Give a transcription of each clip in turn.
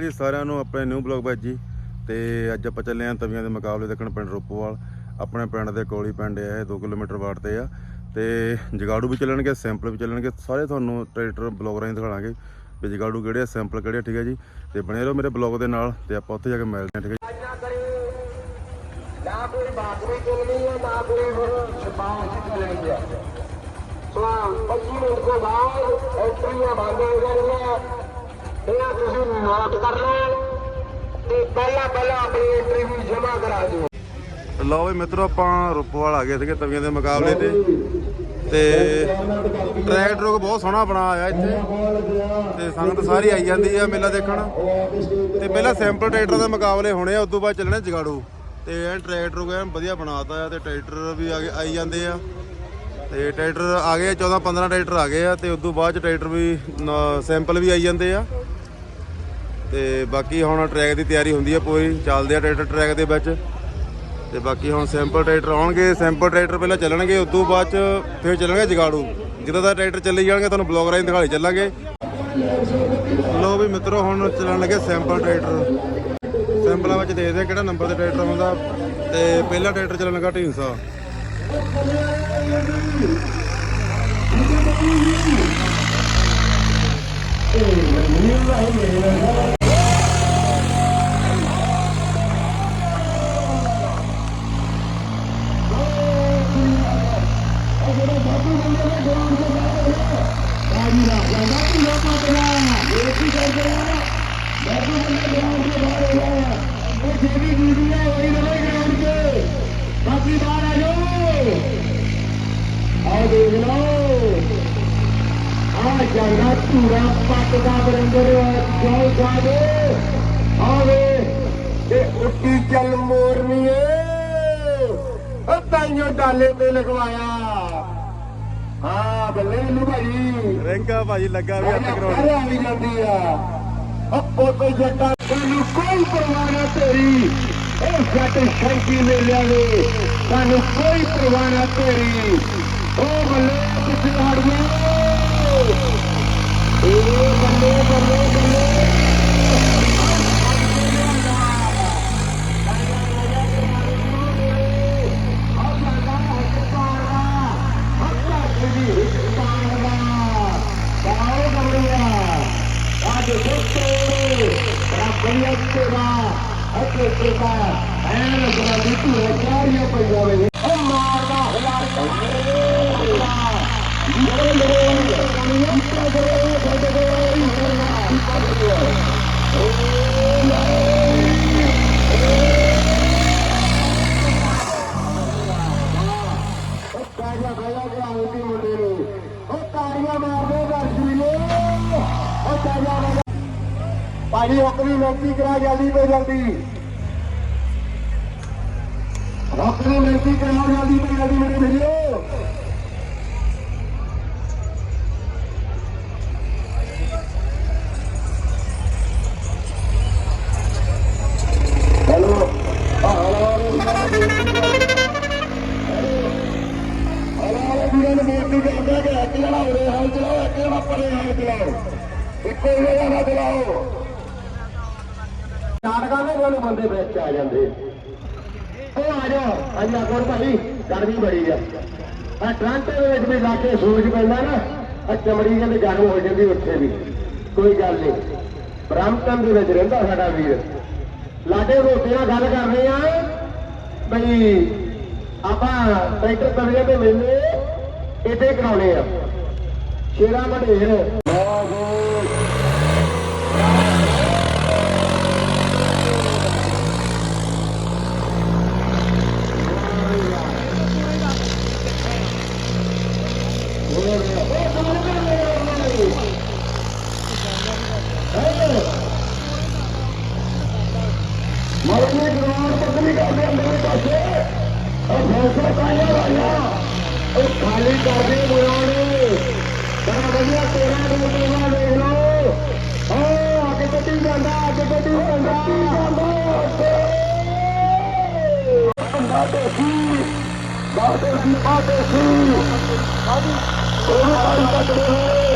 ਅਕਾਲ ਜੀ, ਸਾਰਿਆਂ ਨੂੰ ਆਪਣੇ ਨਿਊ ਬਲੌਗ ਵਿੱਚ ਜੀ। ਤੇ ਅੱਜ ਆਪਾਂ ਚੱਲੇ ਆਂ ਤਵੀਆਂ ਦੇ ਮੁਕਾਬਲੇ ਦੇਖਣ ਪਿੰਡ ਰੋਪੋਵਾਲ। ਆਪਣੇ ਪਿੰਡ ਦੇ ਕੋਲੀ ਪਿੰਡ ਆ ਇਹ 2 ਕਿਲੋਮੀਟਰ ਬਾੜ ਤੇ ਆ। ਤੇ ਜਗਾੜੂ ਵੀ ਚੱਲਣਗੇ ਸੈਂਪਲ ਵੀ ਚੱਲਣਗੇ। ਸਾਰੇ ਤੁਹਾਨੂੰ ਟਰੈਕਟਰ ਬਲੌਗ ਰਾਹੀਂ ਦਿਖਾਵਾਂਗੇ ਵੀ ਜਗਾੜੂ ਕਿਹੜੇ ਆ ਸੈਂਪਲ ਕਿਹੜੇ ਆ, ਠੀਕ ਹੈ ਜੀ। ਤੇ ਬਣੇ ਰਹੋ ਮੇਰੇ ਬਲੌਗ ਦੇ ਨਾਲ ਤੇ ਆਪਾਂ ਉੱਥੇ ਜਾ ਕੇ ਮਿਲਦੇ ਹਾਂ ਠੀਕ ਹੈ ਜੀ। ਨਾ ਕੋਈ ਬਾਕਰੀ ਚੱਲਣੀ ਹੈ ਨਾ ਕੋਈ ਹੋਰ ਛਪਾਉ ਚੱਲਣੀ ਹੈ ਸੋ 25 ਮਿੰਟ ਤੋਂ ਬਾਅਦ ਐਂਟਰੀਆਂ ਬੰਦ ਹੋ ਜਾਣਗੀਆਂ। ਇਹਨਾਂ ਤੁਸੀਂ ਨੋਟ ਕਰ ਲਓ ਤੇ ਪਹਿਲਾਂ ਪਹਿਲਾਂ ਆਪਣੀ ਐਂਟਰੀ ਵੀ ਜਮ੍ਹਾਂ ਕਰਾ ਦਿਓ। ਲਓ ਵੀ ਮਿੱਤਰੋ, ਆਪਾਂ ਰੂਪੋਵਾਲ ਆ ਗਏ ਸੀਗੇ ਤਵੀਆਂ ਦੇ ਮੁਕਾਬਲੇ ਤੇ। ਤੇ ਟਰੈਕਟਰ ਬਹੁਤ ਸੋਹਣਾ ਬਣਾ ਆਇਆ ਇੱਥੇ। ਤੇ ਸੰਗਤ ਸਾਰੀ ਆਈ ਜਾਂਦੀ ਆ ਮੇਲਾ ਦੇਖਣ। ਤੇ ਪਹਿਲਾਂ ਸੈਂਪਲ ਟਰੈਕਟਰ ਦੇ ਮੁਕਾਬਲੇ ਹੋਣੇ ਆ, ਉਦੋਂ ਬਾਅਦ ਚੱਲਣੇ ਜਗਾੜੂ। ਤੇ ਐਨ ਟਰੈਕਟਰ ਕੋਈ ਐਨ ਵਧੀਆ ਬਣਾਤਾ ਆ, ਤੇ ਟਰੈਕਟਰ ਵੀ ਆਈ ਜਾਂਦੇ ਆ। ਤੇ ਟਰੈਕਟਰ ਆ ਗਏ 14 15 ਟਰੈਕਟਰ ਆ ਗਏ ਆ, ਤੇ ਉਦੋਂ ਬਾਅਦ ਚ ਟਰੈਕਟਰ ਵੀ ਸੈਂਪਲ ਵੀ ਆਈ ਜਾਂਦੇ ਆ। ਤੇ ਬਾਕੀ ਹੁਣ ਟਰੈਕ ਦੀ ਤਿਆਰੀ ਹੁੰਦੀ ਹੈ ਪੂਰੀ, ਚੱਲਦੇ ਆ ਟਰੈਕਟਰ ਟਰੈਕ ਦੇ ਵਿੱਚ। ਤੇ ਬਾਕੀ ਹੁਣ ਸੈਂਪਲ ਟਰੈਕਟਰ ਆਉਣਗੇ ਸੈਂਪਲ ਟਰੈਕਟਰ ਪਹਿਲਾਂ ਚੱਲਣਗੇ ਉਸ ਤੋਂ ਬਾਅਦ ਚ ਫਿਰ ਚੱਲਣਗੇ ਜਗਾੜੂ। ਜਦੋਂ ਦਾ ਟਰੈਕਟਰ ਚੱਲੇ ਜਾਣਗੇ, ਤੁਹਾਨੂੰ ਬਲੌਗ ਰਾਹੀਂ ਦਿਖਾਈ ਚੱਲਾਂਗੇ। ਲੋ ਵੀ ਮਿੱਤਰੋ, ਹੁਣ ਚੱਲਣ ਲੱਗੇ ਸੈਂਪਲ ਟਰੈਕਟਰ ਸੈਂਪਲਾਂ ਵਿੱਚ ਦੇਖਦੇ ਆ ਕਿਹੜਾ ਨੰਬਰ ਤੇ ਟਰੈਕਟਰ ਆਉਂਦਾ। ਤੇ ਪਹਿਲਾ ਟਰੈਕਟਰ ਚੱਲਣ ਲੱਗਾ ਢੀਂਸਾ ਬਾਕੀ ਲੱਗਾ ਵੀ 8 ਕਰੋੜ ਵੀ ਜਾਂਦੀ ਆ। ਅੱਪੋ ਤੇ ਜੱਟਾਂ ਤੈਨੂੰ ਕੋਈ ਪਰਵਾਹ ਨਾ ਤੇਰੀ। ਇਹ ਜੱਟ ਸ਼ੰਕੀ ਮੇਲਿਆਂ ਦੇ ਤੈਨੂੰ ਕੋਈ ਪਰਵਾਹ ਨਾ ਤੇਰੀ। ਉਹ ਬੱਲੇ ਕਿੱਥੇ ਹੜ ਗਿਆ ਇਹ ਬੱਲੇ ਬੱਲੇ ਬੱਲੇ ਅੱਜ ਦੋਸਤੋ ਰੱਬੀਅਤ ਸੇਵਾ ਅਤੇ ਸੇਵਾ ਐਨ ਬਣਾ ਦਿੱਤੀ ਹੈ ਸਾਰੀਆਂ ਪੰਜਾਬੇ ਨੇ ਉਹ ਮਾਰਦਾ ਹਲਾਲ ਉਹ ਕਾਜਾ ਭਾਇਆ ਗਿਆ ਹੁੰਦੀ ਮੁੰਡੇ ਨੂੰ ਉਹ ਤਾੜੀਆਂ ਮਾਰਦੇ ਦਰਸ਼ੀਲੇ ਉਹ ਕਾਜਾ ਭਾਇਆ ਭਾਜੀ ਆਪਣੀ ਮਿਹਨਤੀ ਕਰਾ ਜਲਦੀ ਤੋਂ ਜਲਦੀ। ਹੁਕਮੀ ਮਿਹਨਤੀ ਕਰਾਓ ਜਲਦੀ ਤੋਂ ਜਲਦੀ ਮੇਰੇ ਵੀਰੋ। ਬੇਨਤੀ ਕਰਦਾ ਇੱਕ ਜਣਾ ਹਾਲ ਚਲਾਓ ਇੱਕ ਜਣਾ ਪਰੇ ਹਾਲ ਚਲਾਓ ਇੱਕੋ ਹੀ ਜਣਾ ਚਲਾਓ ਨਾਟਕਾਂ ਦੇ ਕੋਲ ਬੰਦੇ ਵਿੱਚ ਆ ਜਾਂਦੇ। ਉਹ ਆ ਜਾਓ, ਅੱਜ ਕੋਲ ਭਾਈ ਗਰਮੀ ਬੜੀ ਆ। ਆ ਟਰਾਂਟੋ ਦੇ ਵਿੱਚ ਵੀ ਲਾ ਕੇ ਸੂਰਜ ਪੈਂਦਾ ਨਾ, ਆ ਚਮੜੀ ਕਹਿੰਦੇ ਗਰਮ ਹੋ ਜਾਂਦੀ ਉੱਥੇ ਵੀ। ਕੋਈ ਗੱਲ ਨਹੀਂ। ਬ੍ਰਾਹਮਣ ਦੇ ਵਿੱਚ ਰਹਿੰਦਾ ਸਾਡਾ ਵੀਰ। ਲਾਡੇ ਰੋਟੀ ਨਾਲ ਗੱਲ ਕਰ ਰਹੇ ਆ। ਬਈ, ਆਪਾਂ ਟਰੈਕਟਰ ਤਵੀਆਂ ਤੇ ਮਿਲਨੇ, ਇੱਥੇ ਕਰਾਉਣੇ ਆ। ਸ਼ੇਰਾ ਮਢੇਰ ਬਾਤੇ ਸੀ ਬਾਤੇ ਸੀ ਉਹ ਕਾਈ ਕੱਟਦੇ ਹੋਏ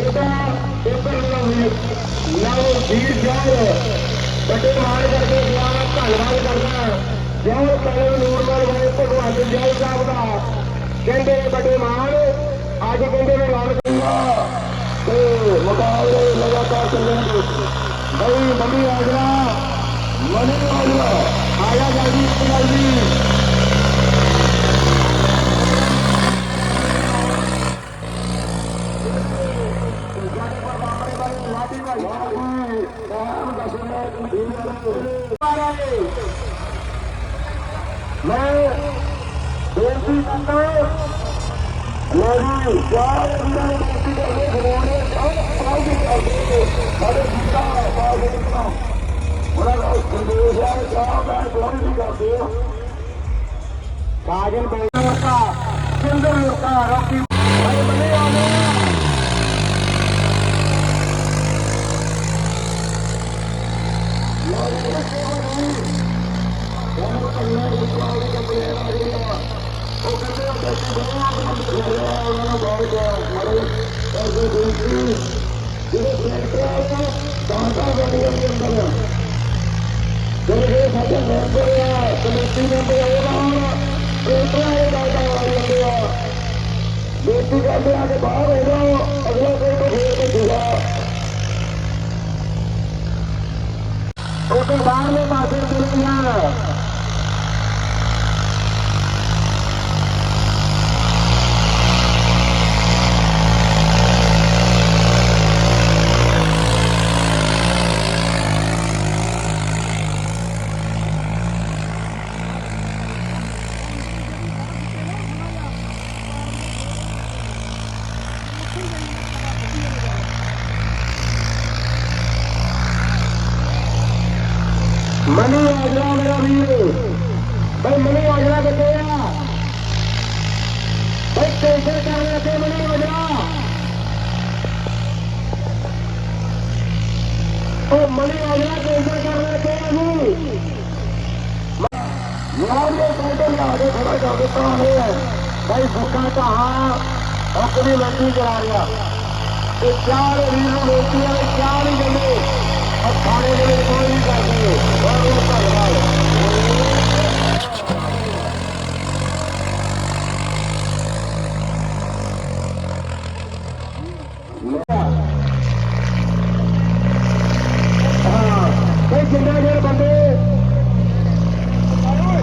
ਇਹਦਾ ਇੱਧਰ ਲਓ ਲਓ ਵੀਰ ਜੋਰ ਵੱਡੇ ਮਾਨ ਕਰਕੇ ਦੁਆਰਾ ਧੰਨਵਾਦ ਕਰਦਾ ਜੋਰ ਕਰੇ ਨੂਰਮਲ ਵਾਲੇ ਭਗਵਾਨ ਜੀ ਸਾਹਿਬ ਦਾ। ਕਹਿੰਦੇ ਨੇ ਵੱਡੇ ਮਾਰ ਅੱਜ ਕਹਿੰਦੇ ਨੇ ਲਾਲ ਤੇ ਮੁਕਾਬਲੇ ਲਗਾਤਾਰ ਚੱਲਣਗੇ ਬਈ ਮੰਮੀ ਆ ਮਨੀ ਆ ਜਾ ਆਇਆ ਜਲਦੀ ਜਲਦੀ। ਮੈਂ ਬੇਨਤੀ ਕਰਦਾ ਮੇਰੀ ਯਾਰ ਇਹਨਾਂ ਨੂੰ ਬੇਨਤੀ ਕਰਦੇ ਖਵਾਉਣੇ ਸਭ ਪਾਉ ਦੇ ਕਰਦੇ ਸਾਡੇ ਜਿੱਤਾ ਪਾਉ ਦੇ ਦਿੱਤਾ ਉਹਨਾਂ ਦਾ ਸੰਦੇਸ਼ ਹੈ ਚਾਹ ਮੈਂ ਕੋਈ ਨਹੀਂ ਕਰਦੇ ਕਾਜਲ ਬੇਟਾ ਦਾ ਸਿੰਦਰ ਦਾ ਰੋਕੀ ਬੜੇ ਬੜੇ ਆਨੇ ਜਿਹੜੇ ਸਾਡੇ ਮੈਂਬਰ ਆ ਕਮੇਟੀ ਮੈਂਬਰ ਉਹਨਾਂ ਪੇਪਰਾਂ ਇਹ ਦਾਦਾ ਵਾਲੇ ਆ ਬੇਟੀ ਕਰਦੇ ਆ ਕਿ ਬਾਹਰ ਹੋ ਜਾਓ ਅਗਲਾ ਕੋਈ ਤੋਂ ਫੇਰ ਭੇਜੂਗਾ ਉਹ ਤੋਂ ਬਾਹਰਲੇ ਪਾਸੇ ਚਲੇ ਮਨੀ ਆਜਰਾ ਮੇਰਾ ਵੀਰ ਬਈ ਮਨੀ ਆਜਰਾ ਕਿੱਥੇ ਆ ਬਈ ਕੈਂਸਰ ਕਰਨ ਲੱਗੇ ਮਨੀ ਆਜਰਾ ਉਹ ਮਨੀ ਆਜਰਾ ਕੈਂਸਰ ਕਰਨ ਲੱਗੇ ਆ ਜੀ। ਯਾਰ ਇਹ ਕਾਊਂਟਰ ਲਾ ਕੇ ਖੜਾ ਕਰ ਦਿੱਤਾ ਹੈ। ਬਈ ਸੁੱਕਾ ਕਹਾ ਆਪਣੀ ਲੱਗੀ ਕਰਾ ਰਿਹਾ ਤੇ ਚਾਰ ਵੀਰ ਨੂੰ ਬੇਟੀ ਆ ਚਾਰ ਹੀ ਜੰਦੇ ਅਖਾੜੇ ਦੇ ਕੋਈ ਨਹੀਂ ਕਰਦੇ। ਬਹੁਤ ਧੰਨਵਾਦ ਹਾਂ ਇਹ ਜਿਹੜੇ ਬੰਦੇ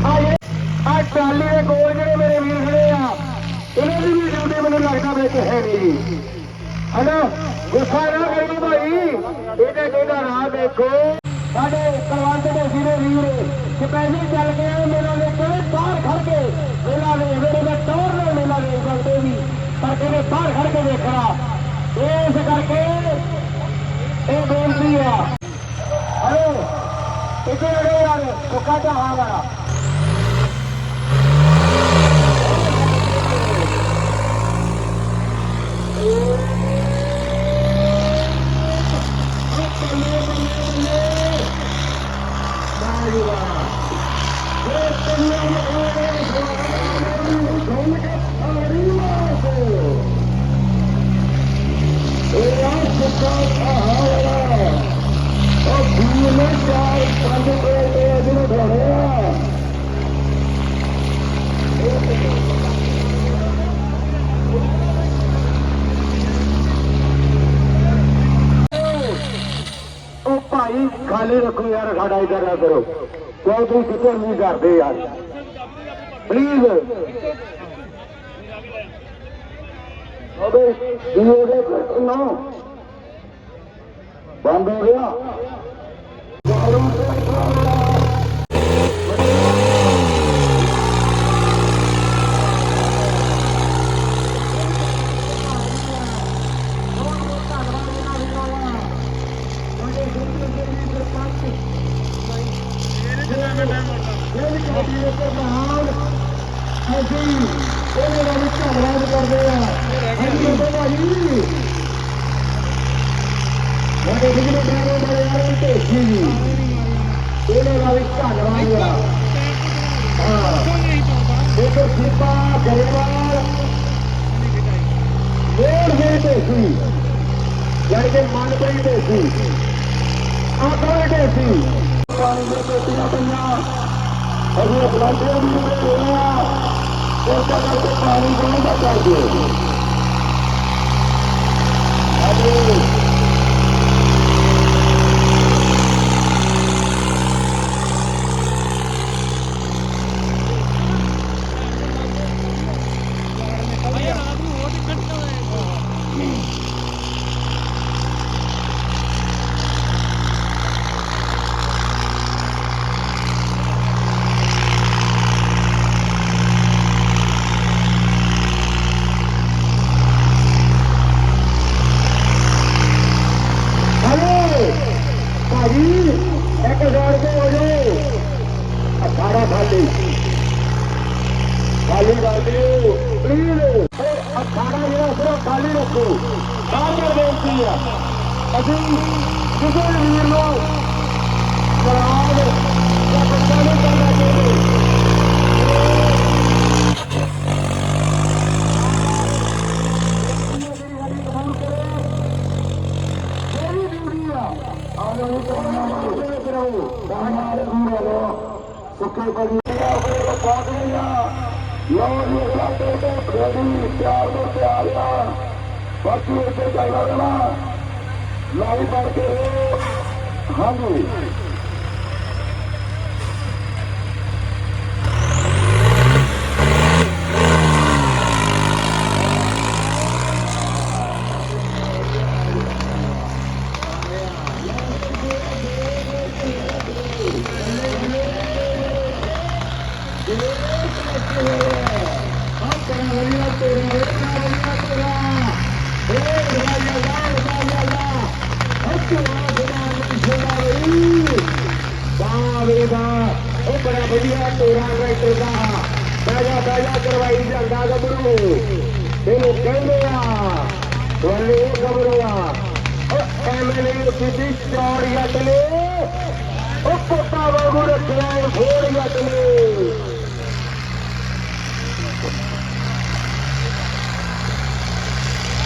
ਆ ਆ ਟਰਾਲੀ ਦੇ ਕੋਲ ਜਿਹੜੇ ਮੇਰੇ ਵੀਰ ਖੜੇ ਆ, ਇਹਨਾਂ ਦੀ ਵੀ ਡਿਊਟੀ ਮੈਨੂੰ ਲੱਗਦਾ ਵਿੱਚ ਹੈ ਨਹੀਂ। ਜੀ ਹਨਾ? ਗੁੱਸਾ ਨਾ ਕਰੀ ਭਾਈ, ਇਹਦੇ ਕਿਹਦਾ ਰਾਹ ਦੇਖੋ। ਸਾਡੇ ਕਲਵੰਤ ਦੇ ਵੀਰੇ ਵੀਰ ਸਪੈਸ਼ਲ ਚੱਲ ਕੇ ਆਏ ਮੇਲਾ ਦੇ ਬਾਹਰ ਖੜ ਕੇ ਮੇਲਾ ਦੇ ਮੇਰੇ ਦਾ ਟੌਰ ਨਾਲ ਮੇਲਾ ਦੇ ਸਕਦੇ ਵੀ, ਪਰ ਕਿਹਨੇ ਬਾਹਰ ਖੜ ਕੇ ਦੇਖਣਾ ਇਸ ਕਰਕੇ ਇਹ ਬੇਨਤੀ ਆ। ਹਲੋ। ਇੱਥੇ ਅੜੇ ਯਾਰ ਸੁੱਕਾ ਚਾਹਾਂ ਵਾਲਾ ਉਹ ਭਾਈ ਖਾਲੀ ਰੱਖੋ ਯਾਰ ਸਾਡਾ ਇਧਰ ਨਾ ਕਰੋ ਕਿਉਂ ਤੁਸੀਂ ਕਿਤੇ ਨਹੀਂ ਕਰਦੇ ਯਾਰ ਪਲੀਜ਼ ਅਬੇ ਕੀ ਹੋ ਗਿਆ ਨਾ ਬੰਦ ਹੋ ਗਿਆ ਅਸੀਂ ਇਹਦੇ ਨਾਲ ਵੀ ਧੰਨਵਾਦ ਕਰਦੇ ਆ ਹਾਂਜੀ ਬਾਬਾ ਭਾਜੀ ਸਾਡੇ ਬਿਜਲੀ ਡਰਾਈਵਰ ਬੜੇ ਯਾਰ ਢੇਸੀ ਜੀ ਇਹਦੇ ਨਾਲ ਵੀ ਧੰਨਵਾਦ ਆ ਹਾਂ ਦੇਖੋ ਸਿੱਪਾ ਗਰੇਵਾਲ ਹੋਰ ਵੀ ਢੇਸੀ ਯਾਨੀ ਕਿ ਮਨਪ੍ਰੀਤ ਢੇਸੀ ਆਕਰ ਢੇਸੀ ਪਾਣੀ ਦੇ ਪੇਟੀਆਂ ਪਈਆਂ ਅਸੀਂ ਬਲਾਂਡੇ ਵੀ ਹੋਇਆ ਇਸ ਦਾ ਕਰਕੇ ਪਾਣੀ ਕੋਲ ਦਾ ਕਰ ਦਿਓ ਅਰੇ ਹਲੋ ਭਾਜੀ ਇੱਕ ਜੋੜ ਕੇ ਹੋ ਜਾਓ ਅਖਾੜਾ ਖਾਲੀ ਖਾਲੀ ਕਰ ਦਿਓ ਪਲੀਜ਼ ਅਖਾੜਾ ਜਿਹੜਾ ਸਿਰਫ ਖਾਲੀ ਰੱਖੋ ਸਾਹਮਣੇ ਬੇਨਤੀ ਆ ਅਸੀਂ ਕਿਸੇ ਵੀ ਵੀਰ ਨੂੰ ਸ਼ਰਾਬ ਜਾਂ ਬੱਚਾ ਨਹੀਂ ਕਰਨਾ ਚਾਹੁੰਦੇ ਸੁੱਕੇ ਉਹ ਬੜਾ ਵਧੀਆ ਤੋਰਾ ਟਰੈਕਟਰ ਦਾ ਬਾਜਾ ਬਾਜਾ ਕਰਵਾਈ ਜਾਂਦਾ ਗੱਭਰੂ ਇਹਨੂੰ ਕਹਿੰਦੇ ਆ ਵੱਲੇ ਗੱਭਰੂ ਆ ਉਹ ਐਮਐਲਏ ਸਿੱਧੀ ਚੌੜੀ ਜੱਟ ਨੇ ਉਹ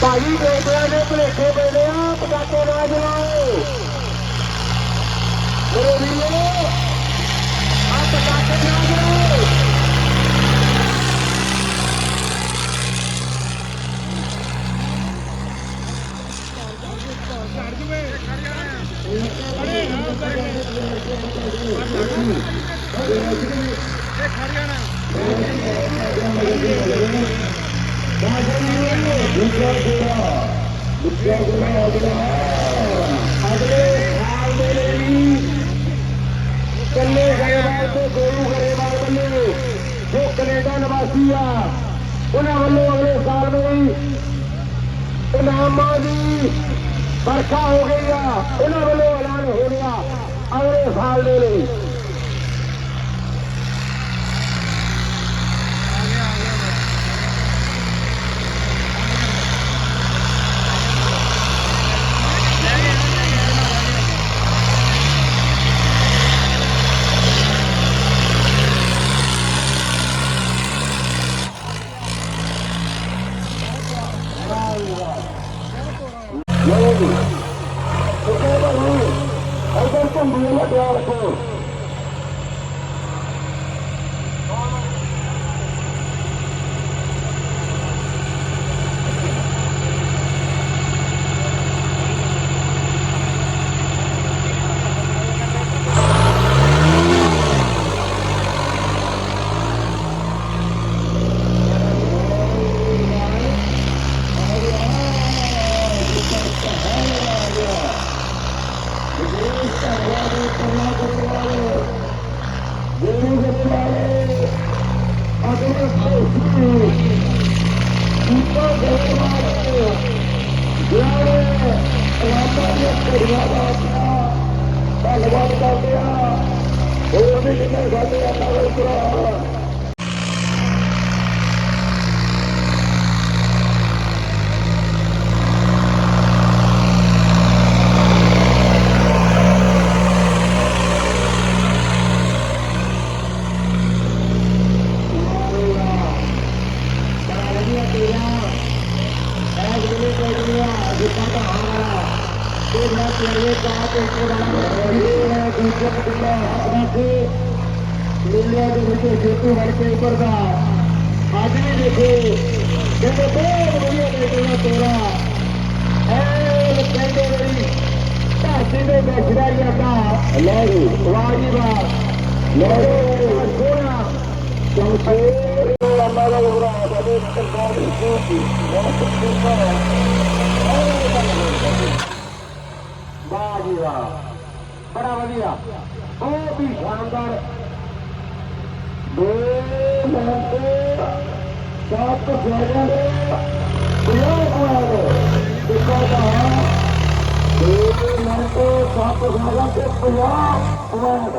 ਭਾਈ ਬੇਟਿਆਂ ਦੇ ਭਲੇਖੇ ਪੈਦੇ ਆ, ਪਟਾਕੇ ਨਾ ਜਲਾਓ ਮੇਰੇ ਵੀਰੋ ਆ ਪਟਾਕੇ ਨਾ ਜਲਾਓ ਅਗਲੇ ਸਾਲ ਦੇ ਲਈ ਕੱਲੇ ਗਰੇਵਾਲ ਤੇ ਗੋਲੂ ਗਰੇਵਾਲ ਵੱਲੋਂ ਜੋ ਕੈਨੇਡਾ ਨਿਵਾਸੀ ਆ ਉਹਨਾਂ ਵੱਲੋਂ ਅਗਲੇ ਸਾਲ ਲਈ ਇਨਾਮਾਂ ਦੀ ਵਰਖਾ ਹੋ ਗਈ ਆ ਉਹਨਾਂ ਵੱਲੋਂ ਐਲਾਨ ਹੋ ਗਿਆ ਅਗਲੇ ਸਾਲ ਦੇ ਲਈ ਲਓ ਜੀ ਸੁਖੇ ਬਣੀ ਅਗਰ ਝੰਡੀ ਲੱਗਿਆ ਰੱਖੋ ਗੁਰੂ ਗੋਬਿੰਦ ਅਗਲੇ ਸੋਚੀ ਕੀਪਾ ਗੋਬਿੰਦ ਜਿਹੜੇ ਰਾਮਾ ਦੇ ਕੁੜੀਆਂ ਦਾ ਧੰਨਵਾਦ ਕਰਦੇ ਹਾਂ। ਹੋਰ ਵੀ ਕਿੰਨੇ ਸਾਡੇ ਅੱਲਾ ਦੇ ਕਰਾ ਬੜਾ ਵਧੀਆ ਤੇਰਾ ਐਸ ਵੇਲੇ ਕੋਈ ਨਹੀਂ ਆ ਜਿੱਦਾਂ ਦਾ ਹਾਲ ਆ ਤੇ ਨਾ ਤੇਰੇ ਕਾ ਤੇ ਕੋਲ ਇਹ ਦੂਜਾ ਪਿੱਲਾ ਆਪਣਾ ਤੇ ਮੇਲਿਆਂ ਦੇ ਵਿੱਚ ਜੇਤੂ ਬਣ ਕੇ ਉੱਪਰਦਾ ਅੱਜ ਵੀ ਦੇਖੋ ਕਹਿੰਦੇ ਬਹੁਤ ਵਧੀਆ ਬੇਟਾ ਤੇਰਾ ਐ ਕਹਿੰਦੇ ਰਹੀ ਧਰਤੀ ਦੇ ਵਿੱਚ ਦਾ ਜਾਂਦਾ ਲੋੜੀ ਵਾਜੀ ਵਾਹ ਲੋੜੀ ਸੋਨਾ ਚੌਥੇ ਲੰਮਾ ਦਾ ਉਰਾ ਬਦੇ ਸਰਕਾਰ ਦੀ ਸੋਚੀ ਬਹੁਤ ਸੁਪਰ ਹੈ ਵਾਹ ਜੀ ਵਾਹ ਬੜਾ ਵਧੀਆ ਬਹੁਤ ਹੀ ਸ਼ਾਨਦਾਰ ਦੋ ਮਿੰਟ ਸੱਤ ਸੈਕਿੰਡ ਪ੍ਰਯੋਗ ਹੋਇਆ ਦੇਖੋ ਤਾਂ ਦੋ ਮਿੰਟ ਸੱਤ ਸੈਕਿੰਡ ਤੇ ਪ੍ਰਯੋਗ ਹੋਇਆ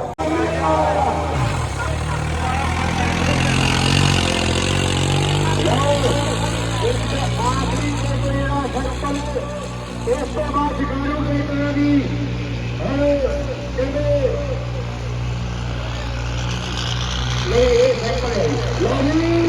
ਇਸ ਤੋਂ ਬਾਅਦ ਜਗਾਰੂ ਦੇ ਕਰਾਂਗੀ ਕਹਿੰਦੇ ਕਹਿੰਦੇ ਕਮੀ ਨਹੀਂ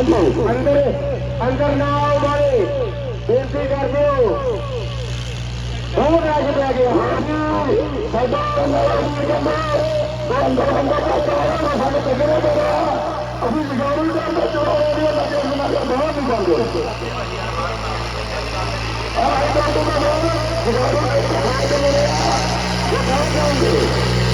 ਅੰਦਰ ਅੰਦਰ ਨਾ ਆਓ ਬਾਰੇ। ਬੇਨਤੀ ਕਰਦੇ ਹੋ। ਬਹੁਤ ਰਾਜ ਪੈ ਗਿਆ। ਸਾਡਾ ਨਵਾਂ ਕਹਿੰਦਾ, ਬੰਦ ਬੰਦ ਕਰਦਾ ਸਾਡੇ ਤਗੜੇ ਬੜਾ ਅਸੀਂ ਜਗਾਰੂ ਦਾ ਮਤਲਬ ਉਹ ਲੱਗੇ ਉਹਨਾਂ ਦਾ ਬਹੁਤ ਨਹੀਂ ਜਾਂਦੇ ਆਹ ਇਹ ਤਾਂ ਤੁਹਾਨੂੰ ਜਗਾਰੂ ਦਾ ਬਹੁਤ ਬੜਾ ਜਗਾਰੂ ਸਾਡੇ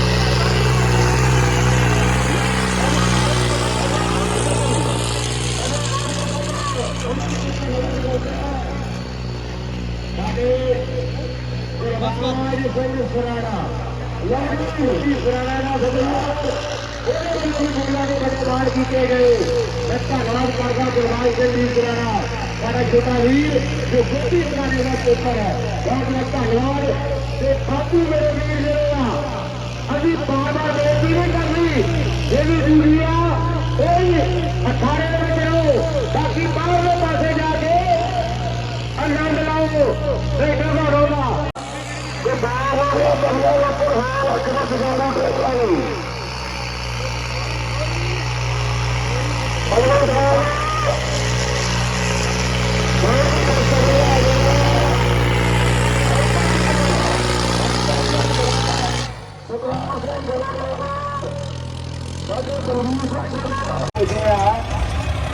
ਸਿੰਘ ਸਰਾਣਾ ਲਾਡੀ ਜੀ ਸਰਾਣਾ ਦਾ ਸਦਨ ਉਹਦੇ ਵੀ ਮੁੰਡਿਆਂ ਦੇ ਬੜੇ ਬਾਹਰ ਕੀਤੇ ਗਏ ਮੈਂ ਧੰਨਵਾਦ ਕਰਦਾ ਗੁਰਮਾਈ ਸਿੰਘ ਜੀ ਸਰਾਣਾ ਸਾਡਾ ਛੋਟਾ ਵੀਰ ਜੋ ਗੁੱਡੀ ਬਣਾਣੇ ਦਾ ਪੇਪਰ ਹੈ ਬਹੁਤ ਬਹੁਤ ਧੰਨਵਾਦ। ਤੇ ਬਾਕੀ ਮੇਰੇ ਵੀਰ ਜਿਹੜੇ ਆ ਅਸੀਂ ਬਾਰ-ਬਾਰ ਨਹੀਂ ਕਰਨੀ ਇਹ ਵੀ ਜ਼ਰੂਰੀ ਆ ਕੋਈ ਅਖਾੜੇ ਵਿੱਚ ਰਹੋ ਬਾਕੀ ਬਾਹਰਲੇ ਪਾਸੇ ਜਾ ਕੇ ਆਨੰਦ ਲਾਓ ਦੇਖੋ ਰੋਣਾ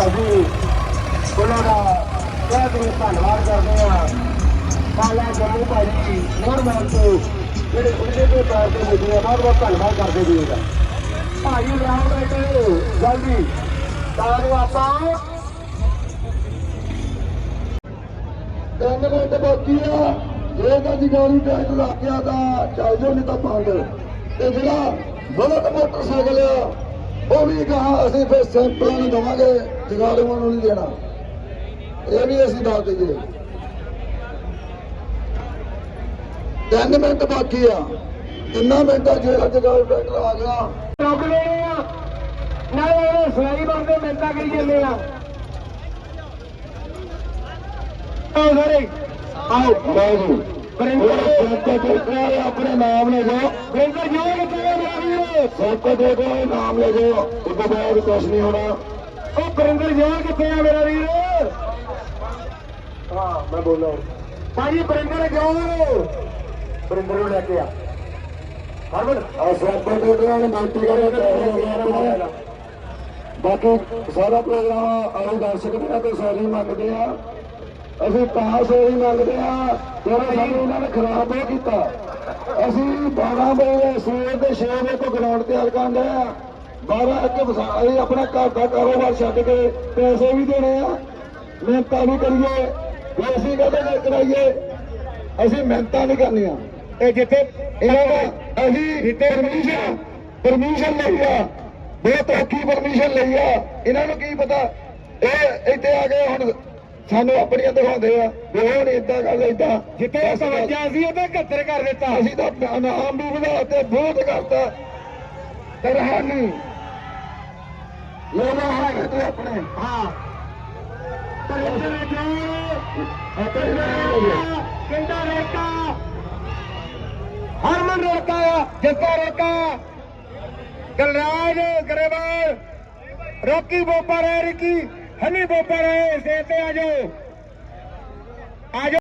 ਅਸੀਂ ਉਹਨਾਂ ਦਾ ਬਹੁਤ ਬਹੁਤ ਧੰਨਵਾਦ ਕਰਦੇ ਹਾਂ ਕਾਲਾ ਜੰਮੂ ਭਾਈ ਜੀ ਨੋਰਮਲ ਤੋਂ ਜਿਹੜੇ ਉਹਦੇ ਦੇ ਤੌਰ ਤੇ ਮਿਲੇ ਆ ਬਹੁਤ ਬਹੁਤ ਧੰਨਵਾਦ ਕਰਦੇ ਜੀ ਭਾਈ ਰਾਮ ਬੈਠੇ ਜਲਦੀ ਤਾਂ ਆਪਾਂ ਤਿੰਨ ਮਿੰਟ ਬਾਕੀ ਆ, ਜੇ ਤਾਂ ਜਗਾਰੀ ਟੈਕ ਲੱਗ ਗਿਆ ਤਾਂ ਚੱਲ ਜਾਓ, ਨਹੀਂ ਤਾਂ ਬੰਦ ਤੇ ਜਿਹੜਾ ਬੁਲਟ ਮੋਟਰਸਾਈਕਲ ਆ, ਉਹ ਵੀ ਕਹਾ ਅਸੀਂ ਫਿਰ ਸੈਂਪਲਾਂ ਨੂੰ ਦਵਾਂਗੇ ਜਗਾੜੂਆਂ ਨੂੰ ਨਹੀਂ ਦੇਣਾ। ਇਹ ਵੀ ਅਸੀਂ ਦੱਸ ਦਈਏ। ਤਿੰਨ ਮਿੰਟ ਬਾਕੀ ਆ। ਤਿੰਨਾਂ ਮਿੰਟਾਂ ਜੇ ਜਗਾੜੂ ਟਰੈਕਟਰ ਆ ਗਿਆ। ਰੁਕ ਲੈਣੇ ਆ। ਨਾਲੇ ਇਹ ਸਲਾਈ ਬੰਦੇ ਮਿੰਟਾਂ ਕਰੀ ਜਾਂਦੇ ਆ। ਆਓ ਸਾਰੇ। ਆਓ ਲਓ ਜੀ। ਪ੍ਰਿੰਟਰ ਦੇ ਆਪਣੇ ਨਾਮ ਲੈ ਜਾਓ। ਪ੍ਰਿੰਟਰ ਜੋ ਕਿੱਥੇ ਵੀਰ ਸਭ ਦੇ ਦੋ ਨਾਮ ਲੈ ਜਾਓ। ਉਸ ਤੋਂ ਬਾਅਦ ਕੁਝ ਨਹੀਂ ਹੋਣਾ। ਉਹ ਪ੍ਰਿੰਟਰ ਜੋ ਕਿੱਥੇ ਆ ਮੇਰਾ ਵੀਰ? ਹਾਂ ਮੈਂ ਬੋਲਾਂ ਭਾਜੀ ਪ੍ਰਿੰਟਰ ਜੋ ਪ੍ਰਿੰਟਰ ਨੂੰ ਲੈ ਕੇ ਆ। ਹਰਮਨ? ਆ ਦੇ ਦੋ ਨੇ। ਮਲਟੀ ਬਾਕੀ ਸਾਰਾ ਪ੍ਰੋਗਰਾਮ ਆਲੇ ਦਰਸ਼ਕ ਨੇ ਤੇ ਸਾਰੀ ਮੰਗਦੇ ਆ। ਅਸੀਂ ਪਾਸ ਹੋਈ ਮੰਗਦੇ ਆ ਜਿਹੜਾ ਸਾਨੂੰ ਇਹਨਾਂ ਨੇ ਖਰਾਬ ਨਹੀਂ ਕੀਤਾ। ਅਸੀਂ 12 ਵਜੇ ਸਵੇਰ ਦੇ 6 ਵਜੇ ਤੋਂ ਗਰਾਊਂਡ ਤਿਆਰ ਕਰਦੇ ਆ। 12 ਇੱਕ ਵਸਾ- ਆਪਣਾ ਘਰ ਦਾ ਕਾਰੋਬਾਰ ਛੱਡ ਕੇ ਪੈਸੇ ਵੀ ਦੇਣੇ ਆ। ਮਿਹਨਤਾਂ ਵੀ ਕਰੀਏ। ਅਸੀਂ ਕਦੇ ਕਰਾਈਏ? ਅਸੀਂ ਮਿਹਨਤਾਂ ਨਹੀਂ ਕਰਨੀਆਂ। ਇਹ ਜਿੱਥੇ ਇਹਨਾਂ ਦਾ ਅਸੀਂ ਜਿੱਥੇ ਪਰਮਿਸ਼ਨ ਪਰਮਿਸ਼ਨ ਲਈ ਆ। ਬਹੁਤ ਔਖੀ ਪਰਮਿਸ਼ਨ ਲਈ ਆ। ਇਹਨਾਂ ਨੂੰ ਕੀ ਪਤਾ? ਇਹ ਇੱਥੇ ਆ ਗਏ ਹੁਣ ਸਾਨੂੰ ਆਪਣੀਆਂ ਦਿਖਾਉਂਦੇ ਆ ਵੀ ਇਦਾਂ ਗੱਲ ਇਦਾਂ ਜਿੱਥੇ 57 ਸੀ ਉਹਦਾ 71 ਕਰ ਦਿੱਤਾ। ਅਸੀਂ ਤਾਂ ਨਾਮ ਵੀ ਵਧਾ ਤੇ ਬਹੁਤ ਕਰਤਾ। ਤੇ ਰਹਾਨੀ ਲੋਨਾ ਹੈ ਤੂੰ ਆਪਣੇ। ਹਾਂ। ਪਰ ਇੱਧਰ ਜੋ ਕਿੰਦਾ ਰੇਕਾ ਹਰਮਨ ਰੇਕਾ ਆ ਜੱਸਾ ਰੇਕਾ ਗਲਰਾਜ ਗਰੇਵਾਲ, ਰੋਕੀ ਬੋਪਾ ਰਹੇ ਰਿਕੀ, ਹਨੀ ਬੋਪਾ ਰਹੇ ਸੇ ਤੇ ਆਜੋ ਆਜੋ